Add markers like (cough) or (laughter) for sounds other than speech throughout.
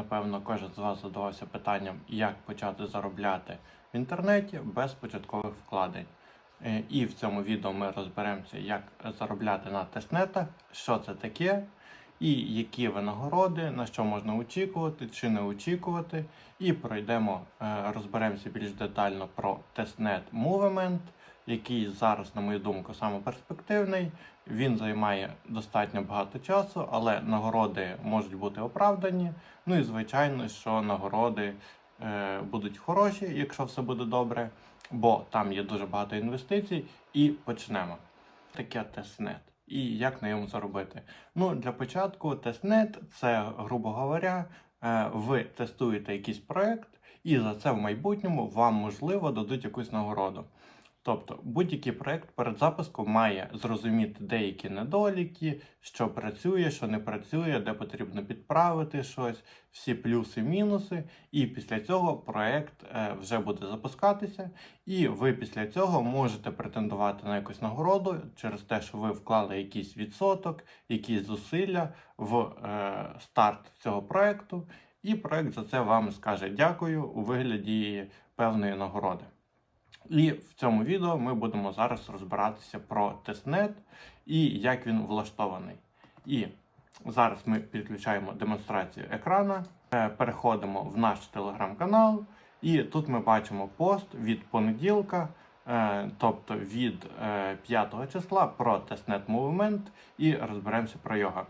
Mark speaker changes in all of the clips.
Speaker 1: напевно, кожен з вас задавався питанням, як почати заробляти в інтернеті без початкових вкладень. Е, І в цьому відео ми розберемося, як заробляти на тестнетах, що це таке, і які винагороди, на що можна очікувати чи не очікувати. І пройдемо, е, розберемося більш детально про тестнет Movement, який зараз, на мою думку, саме перспективний. Він займає достатньо багато часу, але нагороди можуть бути оправдані. Ну і звичайно, що нагороди е, будуть хороші, якщо все буде добре, бо там є дуже багато інвестицій. І почнемо. Таке тестнет. І як на ньому заробити? Ну, для початку, тестнет це, грубо говоря, е, ви тестуєте якийсь проект, і за це в майбутньому вам можливо дадуть якусь нагороду. Тобто будь-який проект перед запуском має зрозуміти деякі недоліки, що працює, що не працює, де потрібно підправити щось, всі плюси, мінуси. І після цього проект е, вже буде запускатися, і ви після цього можете претендувати на якусь нагороду через те, що ви вклали якийсь відсоток, якісь зусилля в е, старт цього проекту, і проект за це вам скаже дякую у вигляді певної нагороди. І в цьому відео ми будемо зараз розбиратися про тестнет і як він влаштований. І зараз ми підключаємо демонстрацію екрана, е, переходимо в наш телеграм-канал, і тут ми бачимо пост від понеділка, е, тобто від е, 5 числа про тестнет Movement і розберемося про його.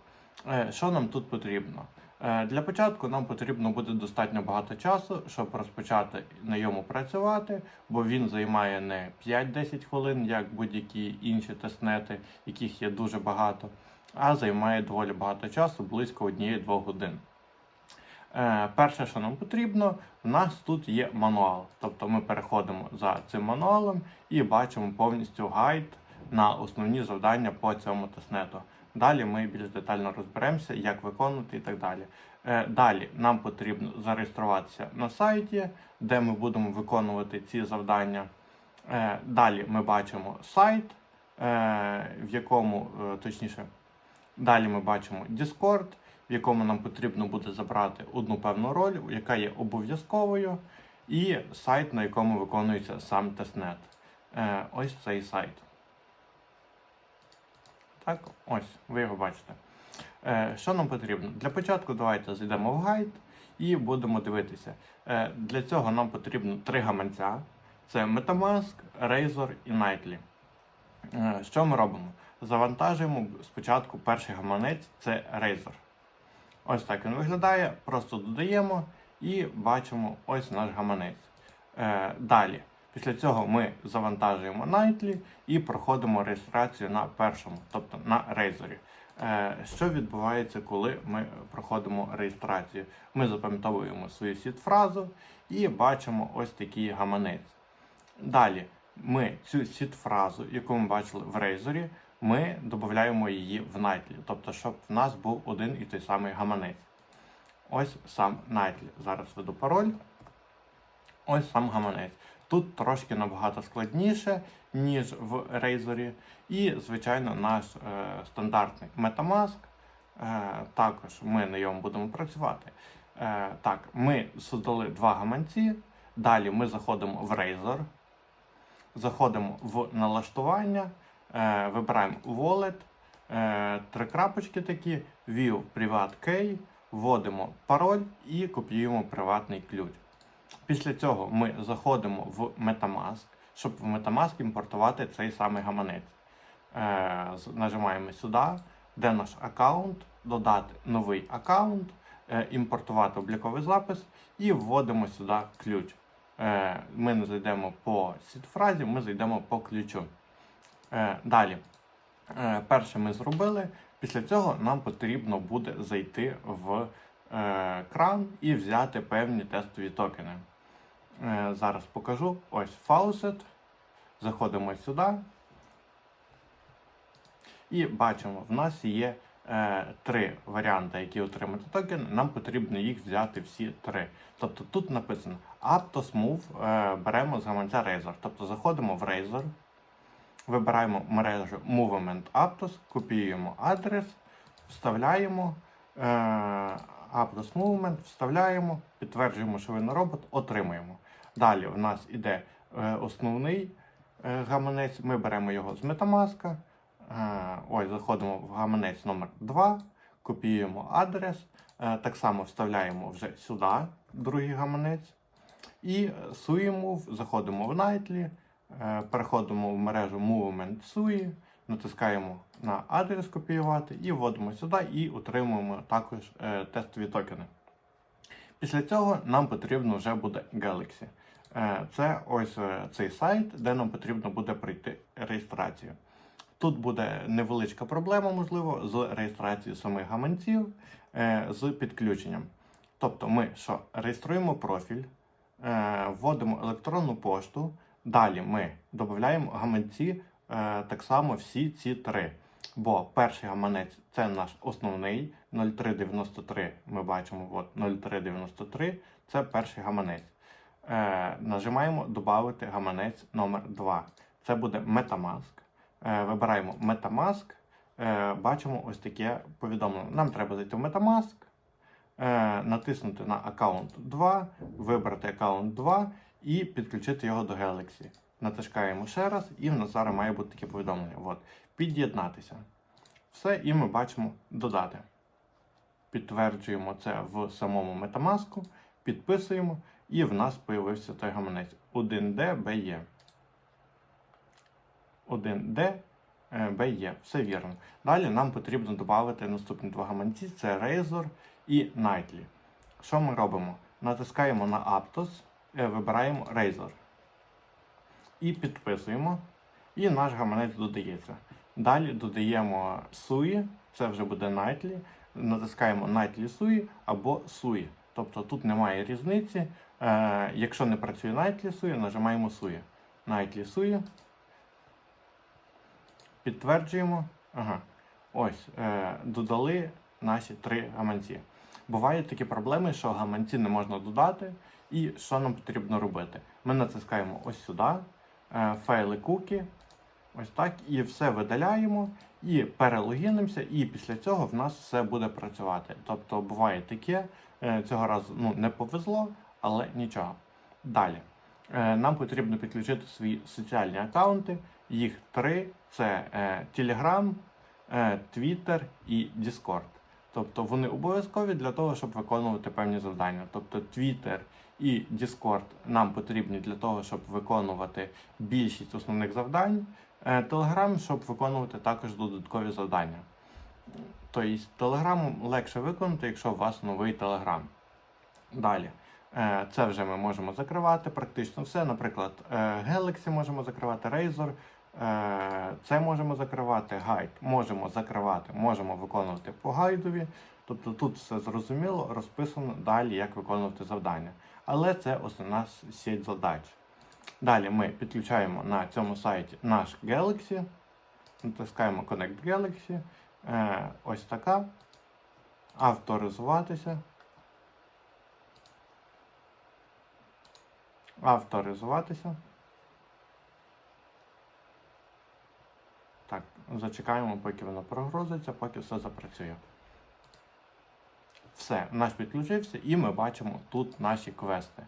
Speaker 1: Е, Що нам тут потрібно? Е, Для початку нам потрібно буде достатньо багато часу, щоб розпочати на йому працювати, бо він займає не 5-10 хвилин, як будь-які інші тестнети, яких є дуже багато, а займає доволі багато часу, близько 1-2 годин. Е, Перше, що нам потрібно, в нас тут є мануал. Тобто ми переходимо за цим мануалом і бачимо повністю гайд на основні завдання по цьому тестнету. Далі ми більш детально розберемося, як виконувати і так далі. Е, Далі нам потрібно зареєструватися на сайті, де ми будемо виконувати ці завдання. Е, Далі ми бачимо сайт, е, в якому, точніше, далі ми бачимо Discord, в якому нам потрібно буде забрати одну певну роль, яка є обов'язковою, і сайт, на якому виконується сам тестнет. Ось цей сайт. Так, ось, ви його бачите. Е, що нам потрібно? Для початку давайте зайдемо в гайд і будемо дивитися. Е, для цього нам потрібно три гаманця: це Metamask, Razor і Nightly. Е, що ми робимо? Завантажуємо спочатку перший гаманець це Razor. Ось так він виглядає. Просто додаємо і бачимо ось наш гаманець. Е, далі. Після цього ми завантажуємо Nightly і проходимо реєстрацію на першому, тобто на Razor. Е, Що відбувається, коли ми проходимо реєстрацію? Ми запам'ятовуємо свою сіт-фразу і бачимо ось такий гаманець. Далі ми цю сіт-фразу, яку ми бачили в Razor, ми додаємо її в Nightly, тобто, щоб в нас був один і той самий гаманець. Ось сам Nightly. Зараз веду пароль. Ось сам гаманець. Тут трошки набагато складніше, ніж в Razor. І, звичайно, наш е, стандартний Metamask. Е, також ми на ньому будемо працювати. Е, так, ми создали два гаманці. Далі ми заходимо в Razor, заходимо в налаштування, е, вибираємо Wallet, е, три крапочки такі, View Privat Key, вводимо пароль і копіюємо приватний ключ. Після цього ми заходимо в Metamask, щоб в Metamask імпортувати цей самий гаманець. Е, нажимаємо сюди, де наш аккаунт, додати новий аккаунт, е, імпортувати обліковий запис і вводимо сюди ключ. Е, ми не зайдемо по сітфразі, ми зайдемо по ключу. Е, далі. Е, перше ми зробили. Після цього нам потрібно буде зайти в кран і взяти певні тестові токени. Е, зараз покажу. Ось Faucet. Заходимо сюди. І бачимо, в нас є е, три варіанти, які отримати токен. Нам потрібно їх взяти всі три. Тобто тут написано Aptos Move е, беремо з гаманця Razor. Тобто заходимо в Razor, вибираємо мережу Movement Aptos, копіюємо адрес, вставляємо. Е, Aptos Movement, вставляємо, підтверджуємо, що ви на робот, отримуємо. Далі в нас іде е, основний е, гаманець. Ми беремо його з Metamask. Е, ось, заходимо в гаманець номер 2 копіюємо адрес, так само вставляємо вже сюди другий гаманець. І SUI заходимо в Nightly, переходимо в мережу Movement SUI, натискаємо на адрес копіювати і вводимо сюди і отримуємо також е, тестові токени. Після цього нам потрібно вже буде Galaxy. Е, Це ось е, цей сайт, де нам потрібно буде пройти реєстрацію. Тут буде невеличка проблема, можливо, з реєстрацією самих гаманців е, з підключенням. Тобто ми що реєструємо профіль, е, вводимо електронну пошту, далі ми додаємо гаманці так само всі ці три. Бо перший гаманець це наш основний 0393. Ми бачимо от 0393 це перший гаманець. Е, нажимаємо Добавити гаманець номер 2 Це буде Metamask. Е, вибираємо Metamask. Е, бачимо ось таке повідомлення. Нам треба зайти в Metamask, е, натиснути на аккаунт 2, вибрати аккаунт 2 і підключити його до Galaxy. Натискаємо ще раз, і в нас зараз має бути таке повідомлення. От, під'єднатися. Все, і ми бачимо додати. Підтверджуємо це в самому Metamask, підписуємо, і в нас з'явився той гаманець 1DBE. 1D е. Все вірно. Далі нам потрібно додати наступні два гаманці: це Razor і Nightly. Що ми робимо? Натискаємо на Aptos, е, вибираємо Razor. І підписуємо. І наш гаманець додається. Далі додаємо SUI, це вже буде Nightly. Натискаємо Nightly SUI або SUI. Тобто тут немає різниці. Е, якщо не працює Nightly SUI, нажимаємо SUI. Nightly SUI. Підтверджуємо. Ага. Ось, е, додали наші три гаманці. Бувають такі проблеми, що гаманці не можна додати, і що нам потрібно робити? Ми натискаємо ось сюди, файли куки, ось так, і все видаляємо, і перелогінимося, і після цього в нас все буде працювати. Тобто буває таке, е, цього разу ну, не повезло, але нічого. Далі. Е, Нам потрібно підключити свої соціальні аккаунти. Їх три: це е, Telegram, е, Twitter і Discord. Тобто вони обов'язкові для того, щоб виконувати певні завдання. Тобто Twitter і Discord нам потрібні для того, щоб виконувати більшість основних завдань. Е, Telegram, щоб виконувати також додаткові завдання. Тобто Telegram легше виконати, якщо у вас новий Telegram. Далі. Е, Це вже ми можемо закривати практично все. Наприклад, е, Galaxy можемо закривати, Razor, е, це можемо закривати, гайд можемо закривати, можемо виконувати по гайдові. Тобто тут все зрозуміло, розписано далі, як виконувати завдання. Але це основна сеть задач. Далі ми підключаємо на цьому сайті наш Galaxy, натискаємо Connect Galaxy. Е, Ось така. Авторизуватися. авторизуватися. Так, зачекаємо, поки воно прогрузиться, поки все запрацює. Все, наш підключився, і ми бачимо тут наші квести.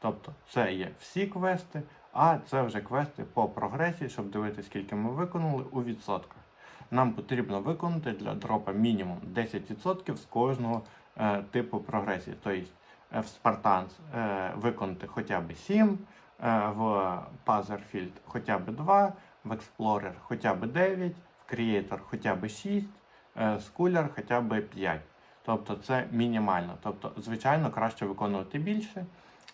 Speaker 1: Тобто, це є всі квести, а це вже квести по прогресії, щоб дивитися, скільки ми виконали у відсотках. Нам потрібно виконати для дропа мінімум 10% з кожного е, типу прогресії. Тобто е, в Spartans е, виконати хоча б 7, е, в Pazerfield хоча б 2, в Explorer хоча б 9, в Creator хоча б 6, е, в Schooler хоча б 5. Тобто це мінімально. Тобто, звичайно, краще виконувати більше,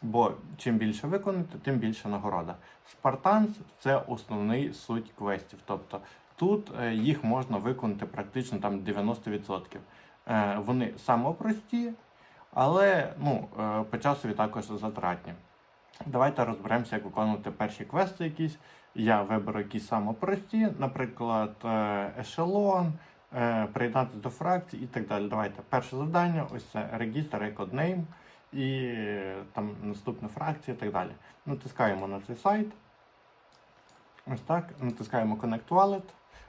Speaker 1: бо чим більше виконати, тим більше нагорода. Spartans – це основний суть квестів. Тобто тут е, їх можна виконати практично там 90%. Е, Вони самопрості, але ну, е, по часові також затратні. Давайте розберемося, як виконувати перші квести якісь. Я виберу якісь самопрості, наприклад, е, ешелон, е, приєднатися до фракцій і так далі. Давайте перше завдання, ось це регістр, record і там наступна фракція і так далі. Натискаємо на цей сайт. Ось так. Натискаємо Connect Wallet,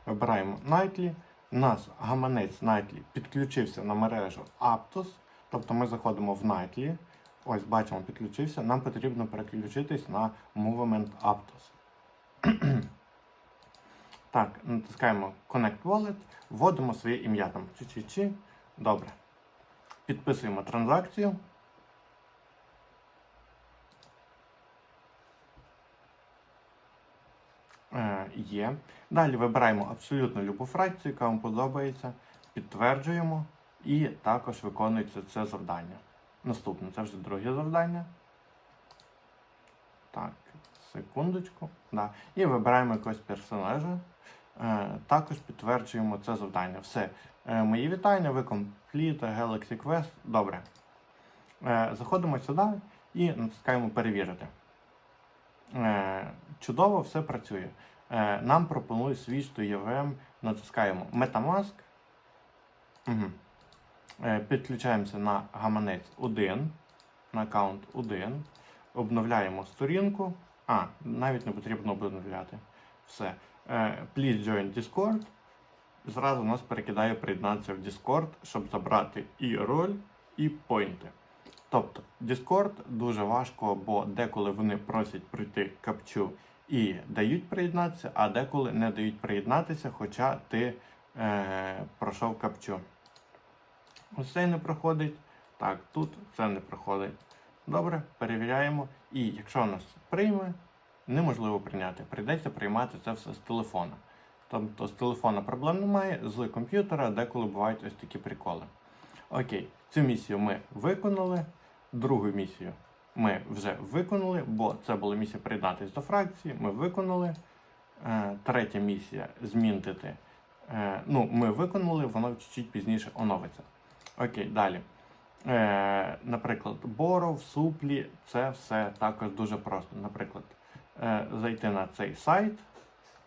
Speaker 1: вибираємо Nightly. Нас гаманець Nightly підключився на мережу Aptos. Тобто ми заходимо в Nightly, ось бачимо, підключився. Нам потрібно переключитись на Movement Aptos. (clears throat) так, натискаємо Connect Wallet, вводимо своє ім'я там. Чи-чи-чи. Добре. Підписуємо транзакцію. Е, Є. Далі вибираємо абсолютно любу фракцію, яка вам подобається, підтверджуємо і також виконується це завдання. Наступне, це вже друге завдання. Так, секундочку. Да. І вибираємо якогось персонажа. Е, також підтверджуємо це завдання. Все. Е, мої вітання, ви Complete Galaxy Quest. Добре. Е, заходимо сюди і натискаємо перевірити. Чудово, все працює. Нам пропонує to EVM, натискаємо Metamask. Угу. Підключаємося на гаманець 1, на аккаунт 1, обновляємо сторінку. А, навіть не потрібно обновляти. Все. Е, please join Discord. Зразу нас перекидає приєднатися в Discord, щоб забрати і роль, і поінти. Тобто Discord дуже важко, бо деколи вони просять пройти капчу і дають приєднатися, а деколи не дають приєднатися, хоча ти е, пройшов капчу. Ось цей не проходить. Так, тут це не проходить. Добре, перевіряємо. І якщо нас прийме, неможливо прийняти. Прийдеться приймати це все з телефона. Тобто з телефона проблем немає, з комп'ютера деколи бувають ось такі приколи. Окей, цю місію ми виконали. Другу місію ми вже виконали, бо це була місія приєднатися до фракції. Ми виконали. Е, третя місія змінити. Е, ну, ми виконали, воно чуть-чуть пізніше оновиться. Окей, далі. Е, наприклад, боров, суплі, це все також дуже просто. Наприклад, е, зайти на цей сайт.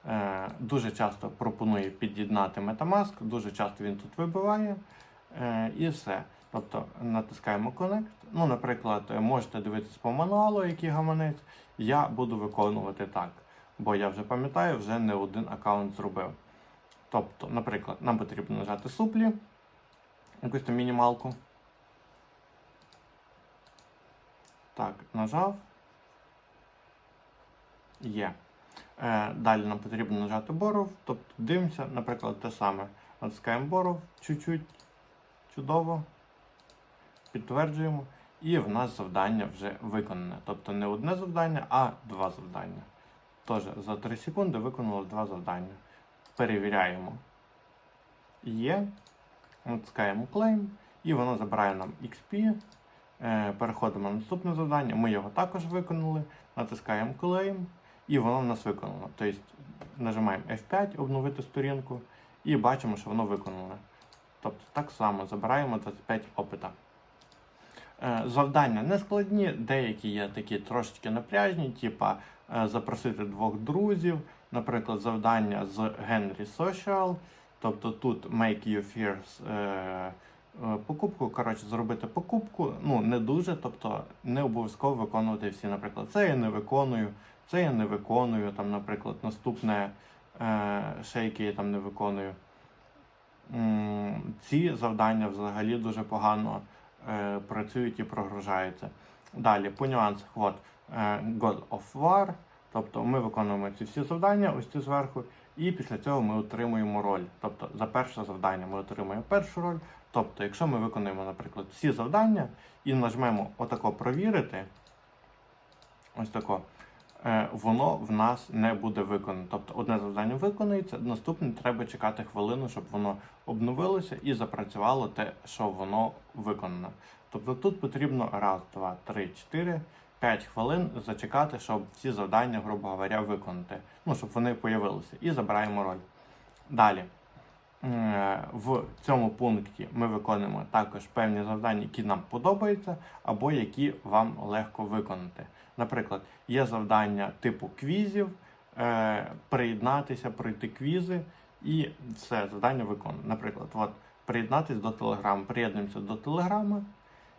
Speaker 1: Е, дуже часто пропонує під'єднати Metamask, дуже часто він тут вибиває. І все. Тобто натискаємо Connect. Ну, наприклад, можете дивитися по мануалу, який гаманець. Я буду виконувати так, бо я вже пам'ятаю, вже не один аккаунт зробив. Тобто, наприклад, нам потрібно нажати суплі, якусь там мінімалку. Так, нажав. Є. Е, далі нам потрібно нажати боров, тобто дивимося, наприклад, те саме. Натискаємо боров, чуть-чуть, чудово. Підтверджуємо. І в нас завдання вже виконане. Тобто не одне завдання, а два завдання. Тож за 3 секунди виконали два завдання. Перевіряємо. Є. Натискаємо claim, і воно забирає нам XP. Е, Переходимо на наступне завдання. Ми його також виконали. Натискаємо claim, і воно в нас виконано. Тобто нажимаємо F5, обновити сторінку, і бачимо, що воно виконане. Тобто так само забираємо 25 опита. Е, Завдання не складні, деякі є такі трошечки напряжні, типа е, запросити двох друзів, наприклад, завдання з Henry Social, тобто тут Make You Fears покупку, коротше, зробити покупку, ну не дуже, тобто не обов'язково виконувати всі, наприклад, це я не виконую, це я не виконую, там, наприклад, наступне е, яке я там не виконую. Ці завдання взагалі дуже погано е, працюють і прогружаються. Далі, по нюансах, от, е, God of War, тобто ми виконуємо ці всі завдання, ось ці зверху, і після цього ми отримуємо роль. Тобто за перше завдання ми отримуємо першу роль. Тобто, якщо ми виконуємо, наприклад, всі завдання і нажмемо отако провірити, ось тако, е, воно в нас не буде виконано. Тобто одне завдання виконується, наступне треба чекати хвилину, щоб воно обновилося і запрацювало те, що воно виконано. Тобто тут потрібно раз, два, три, чотири, п'ять хвилин зачекати, щоб всі завдання, грубо говоря, виконати. Ну, щоб вони появилися. І забираємо роль. Далі. Е, В цьому пункті ми виконуємо також певні завдання, які нам подобаються, або які вам легко виконати. Наприклад, є завдання типу квізів, е, приєднатися, пройти квізи, і все завдання виконано. Наприклад, от, приєднатися до Телеграму, приєднуємося до Телеграма,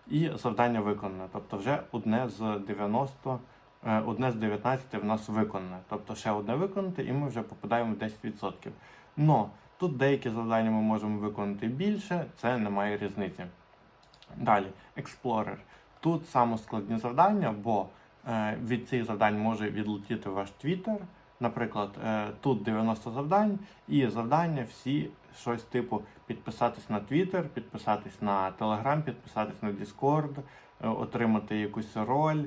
Speaker 1: і завдання виконане. Тобто вже одне з 90, е, одне з 19 в нас виконане. Тобто ще одне виконати, і ми вже попадаємо в 10%. Но тут деякі завдання ми можемо виконати більше, це немає різниці. Далі, Explorer. Тут самоскладні завдання, бо е, від цих завдань може відлетіти ваш Twitter. Наприклад, е, тут 90 завдань, і завдання всі щось типу підписатись на Twitter, підписатись на Telegram, підписатись на Discord, е, отримати якусь роль.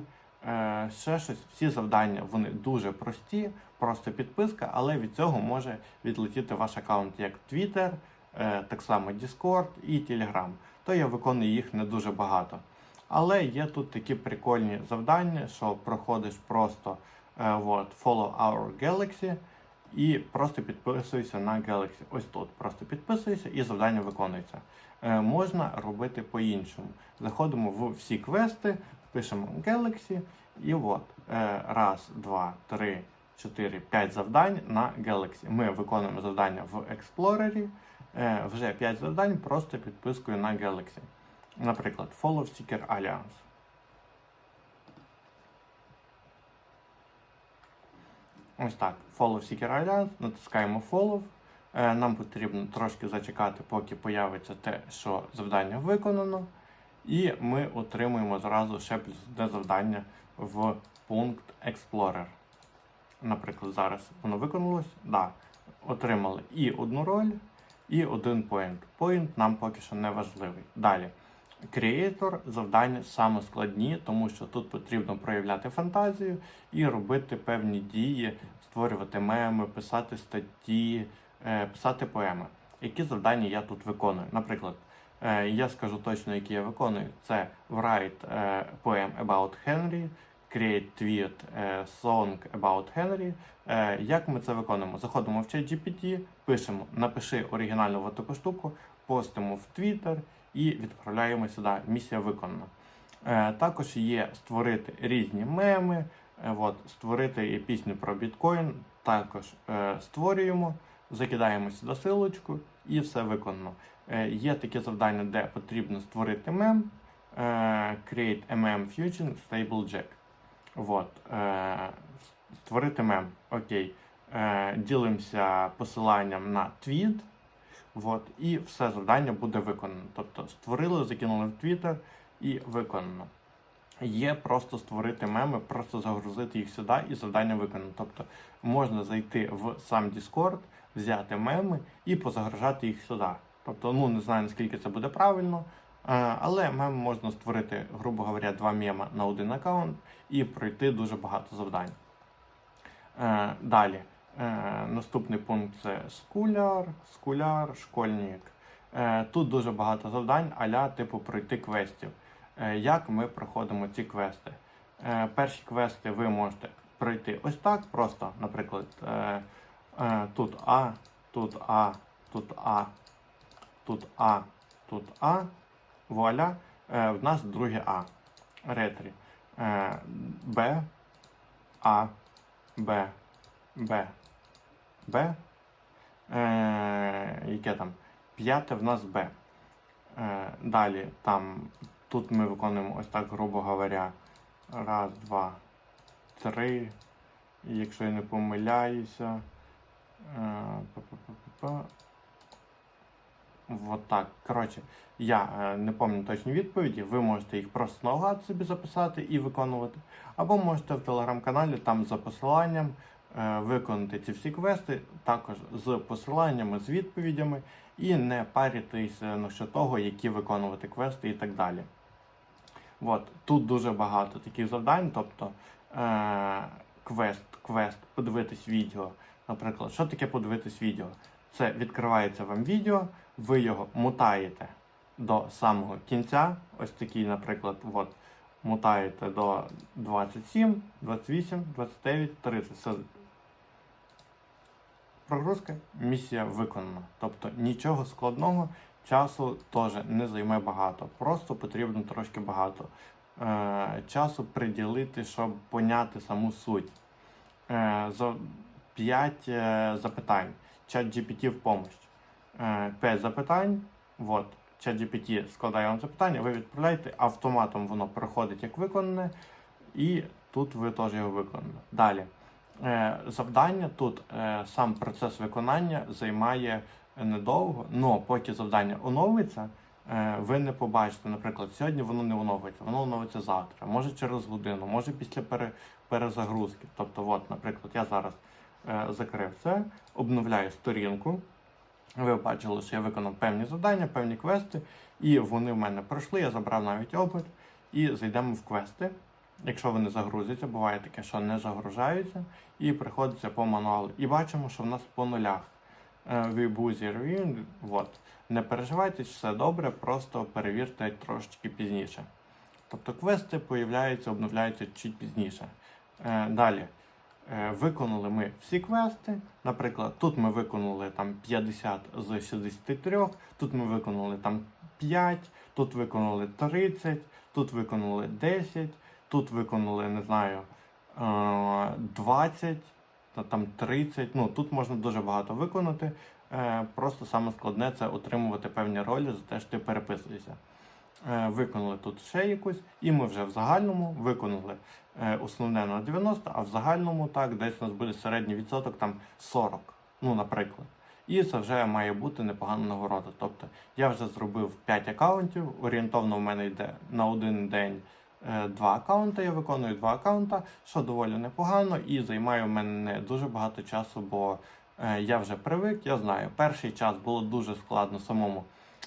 Speaker 1: Е, Ще щось, всі завдання вони дуже прості, просто підписка, але від цього може відлетіти ваш аккаунт як Twitter, е, так само Discord і Telegram. То я виконую їх не дуже багато. Але є тут такі прикольні завдання, що проходиш просто от, Follow Our Galaxy і просто підписуйся на Galaxy. Ось тут просто підписуйся і завдання виконується. Е, можна робити по-іншому. Заходимо в всі квести, пишемо Galaxy, і от е, раз, два, три, чотири, п'ять завдань на Galaxy. Ми виконуємо завдання в Explorer, е, вже 5 завдань просто підпискою на Galaxy. Наприклад, Follow Seeker Alliance. Ось так. Follow Seeker Alliance, натискаємо Follow. Е, Нам потрібно трошки зачекати, поки появиться те, що завдання виконано. І ми отримуємо зразу ще плюс одне завдання в пункт Explorer. Наприклад, зараз воно виконалось. Да. Отримали і одну роль, і один point. Point нам поки що не важливий. Далі. Creator завдання саме складні, тому що тут потрібно проявляти фантазію і робити певні дії, створювати меми, писати статті, е, писати поеми. Які завдання я тут виконую? Наприклад, е, я скажу точно, які я виконую. Це write е, poem about Henry, create tweet song about Henry. Як ми це виконуємо? Заходимо в ChatGPT, пишемо напиши оригінальну таку штуку, постимо в Twitter і відправляємо сюди. Місія виконана. Е, Також є створити різні меми, е, от, створити пісню про біткоін. Також е, створюємо, закидаємо сюди силочку і все виконано. Є такі завдання, де потрібно створити мем, create a mem fusion stable jack. Створити мем. Окей. Ділимося посиланням на твіт. Вот, і все завдання буде виконано. Тобто створили, закинули в Twitter і виконано. Є просто створити меми, просто загрузити їх сюди і завдання виконано. Тобто можна зайти в сам Discord, взяти меми і позагружати їх сюди. Тобто, ну не знаю наскільки це буде правильно, е, але мем можна створити, грубо говоря, два мема на один аккаунт і пройти дуже багато завдань. Е, Далі. Е, Наступний пункт це скуляр, скуляр, школьник. Е, Тут дуже багато завдань, аля типу пройти квестів. Е, Як ми проходимо ці квести? Перші квести ви можете пройти ось так, просто, наприклад, тут А, тут А, тут А, тут А, тут А. Вуаля, в нас друге А. Ретрі. Б, А, Б, Б, Б. Е, яке там? П'яте в нас Б. Е, далі там, тут ми виконуємо ось так, грубо говоря. Раз, два, три. І якщо я не помиляюся. Е. Вот так. Коротше, я е, не пам'ятаю точні відповіді. Ви можете їх просто наугад собі записати і виконувати. Або можете в телеграм-каналі там за посиланням виконати ці всі квести, також з посиланнями, з відповідями, і не паритися насчет того, які виконувати квести і так далі. От, тут дуже багато таких завдань, тобто е, квест, квест, подивитись відео. Наприклад, що таке подивитись відео? Це відкривається вам відео, ви його мутаєте до самого кінця. Ось такий, наприклад, от, мутаєте до 27, 28, 29, 30. Все. Прогрузка, місія виконана. Тобто нічого складного, часу теж не займе багато. Просто потрібно трошки багато е, часу приділити, щоб поняти саму суть. Е, за 5 е, запитань. Чат GPT в помощь. Е, 5 запитань. Вот. Чат GPT складає вам запитання, ви відправляєте, автоматом воно проходить як виконане, і тут ви теж його виконали. Далі. Е, завдання тут е, сам процес виконання займає недовго, але поки завдання оновиться, е, ви не побачите, наприклад, сьогодні воно не оновиться, воно оновиться завтра, може через годину, може після пере, перезагрузки. Тобто, от, наприклад, я зараз закрив це, обновляю сторінку. Ви бачили, що я виконав певні завдання, певні квести, і вони в мене пройшли, я забрав навіть опит, і зайдемо в квести. Якщо вони загрузяться, буває таке, що не загружаються, і приходиться по мануалу. І бачимо, що в нас по нулях. Е, Review, от. Не переживайте, все добре, просто перевірте трошечки пізніше. Тобто квести появляються, обновляються чуть пізніше. Е, Далі. Е, Виконали ми всі квести. Наприклад, тут ми виконали там 50 з 63, тут ми виконали там 5, тут виконали 30, тут виконали 10, тут виконали, не знаю, е, 20, та там 30. Ну, тут можна дуже багато виконати. Е, Просто саме складне це отримувати певні ролі за те, що ти переписуєшся. Е, Виконали тут ще якусь, і ми вже в загальному виконали е, основне на 90, а в загальному так десь у нас буде середній відсоток там 40, ну, наприклад. І це вже має бути непогана нагорода. Тобто я вже зробив 5 аккаунтів, орієнтовно в мене йде на один день е, два аккаунти, я виконую два аккаунта, що доволі непогано, і займає в мене дуже багато часу, бо е, я вже привик, я знаю. Перший час було дуже складно самому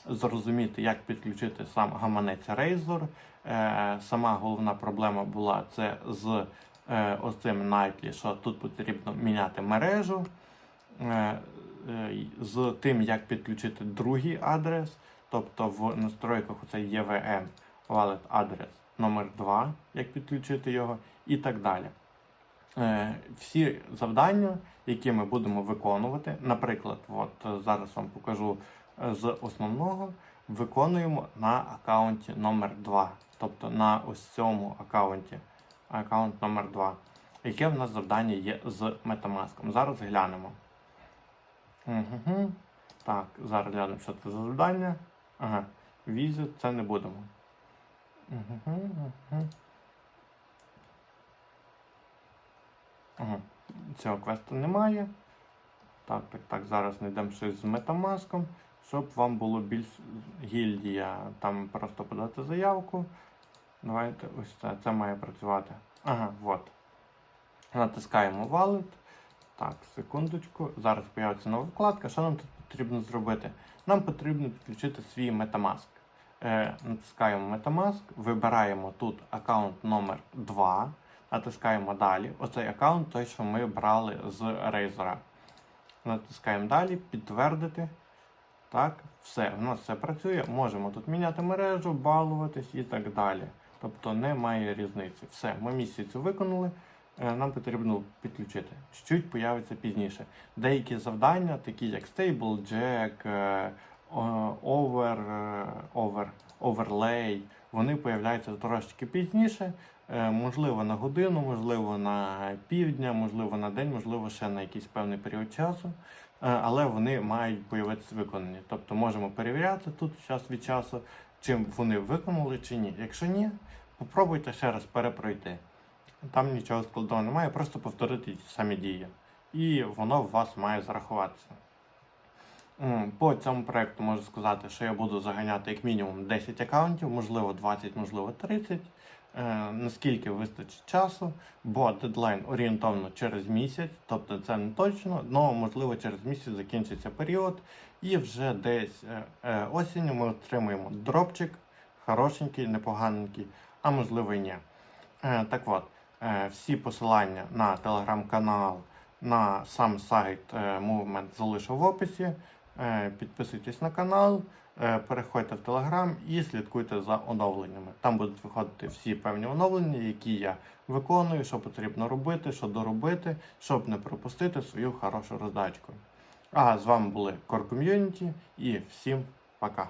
Speaker 1: зрозуміти, як підключити сам гаманець Razor. Е, Сама головна проблема була це з е, оцим Nightly, що тут потрібно міняти мережу. Е, е, з тим, як підключити другий адрес, тобто в настройках оцей EVM wallet адрес номер 2 як підключити його, і так далі. Е, Всі завдання, які ми будемо виконувати, наприклад, от е, зараз вам покажу е, з основного, виконуємо на аккаунті номер 2 тобто на ось цьому аккаунті, аккаунт номер 2 яке в нас завдання є з Metamask. Зараз глянемо. Угу. Так, зараз глянемо, що це за завдання. Ага, візит це не будемо. Угу. Цього квесту немає. Так, так, так, зараз знайдемо щось з метамаском, щоб вам було більш гільдія. Там просто подати заявку. Давайте ось це. Це має працювати. Ага, от. Натискаємо Wallet. Так, секундочку. Зараз появиться нова вкладка. Що нам тут потрібно зробити? Нам потрібно підключити свій Metamask. Е, натискаємо Metamask, вибираємо тут аккаунт номер 2 натискаємо далі. Оцей аккаунт, той, що ми брали з Razer. Натискаємо далі, підтвердити. Так, все, у нас все працює. Можемо тут міняти мережу, балуватись і так далі. Тобто немає різниці. Все, ми місяцю виконали. Е, Нам потрібно підключити. Чуть-чуть появиться пізніше. Деякі завдання, такі як Stable Jack, о- Over, е, over, Overlay, вони появляються трошки пізніше. Е, Можливо, на годину, можливо, на півдня, можливо, на день, можливо, ще на якийсь певний період часу. Е, Але вони мають появитися виконані. Тобто можемо перевіряти тут час від часу, чим вони виконали чи ні. Якщо ні, попробуйте ще раз перепройти. Там нічого складного немає, просто повторити ті самі дії. І воно в вас має зарахуватися. По цьому проекту можу сказати, що я буду заганяти як мінімум 10 аккаунтів, можливо 20, можливо 30. Е, наскільки вистачить часу, бо дедлайн орієнтовно через місяць, тобто це не точно, але можливо через місяць закінчиться період, і вже десь е, е, осінню ми отримуємо дропчик, хорошенький, непоганенький, а можливо і ні. Так от, всі посилання на телеграм-канал, на сам сайт Movement залишу в описі. Е, Підписуйтесь на канал, е, переходьте в Телеграм і слідкуйте за оновленнями. Там будуть виходити всі певні оновлення, які я виконую, що потрібно робити, що доробити, щоб не пропустити свою хорошу роздачку. А з вами були Core Community і всім пока.